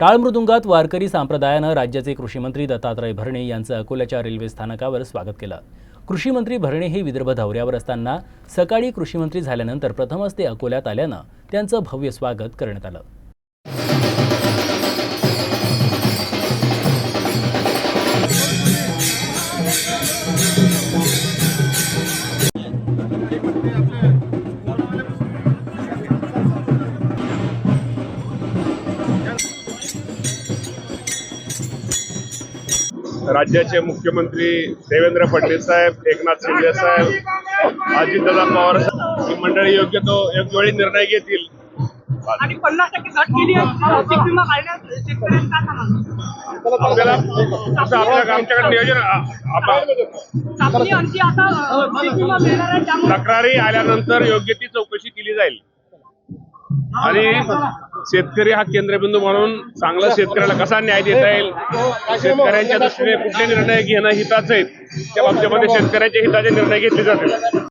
टाळमृदुंगात वारकरी संप्रदायानं राज्याचे कृषीमंत्री दत्तात्रय भरणे यांचं अकोल्याच्या रेल्वे स्थानकावर स्वागत केलं. कृषीमंत्री भरणे हे विदर्भ दौऱ्यावर असताना सकाळी कृषीमंत्री झाल्यानंतर प्रथमच ते अकोल्यात आल्यानं त्यांचं भव्य स्वागत करण्यात आलं. राज्याचे मुख्यमंत्री देवेंद्र फडणवीस साहेब एकनाथ शिंदे साहेब अजितदादा पवार साहेब ही मंडळी योग्य तो योग्य वेळी निर्णय घेतील. आणि पन्नास टक्के घट केली आपल्याला आमच्याकडे नियोजन तक्रारी आल्यानंतर योग्य ती चौकशी केली जाईल. आणि शेतकरी हा केंद्रबिंदू म्हणून चांगला शेतकऱ्याला कसा न्याय देता येईल? शेतकऱ्यांच्या दृष्टीने कुठले निर्णय घेणं हिताचे आहेत त्या बाबतीमध्ये शेतकऱ्यांच्या हिताचे निर्णय घेतले जातील.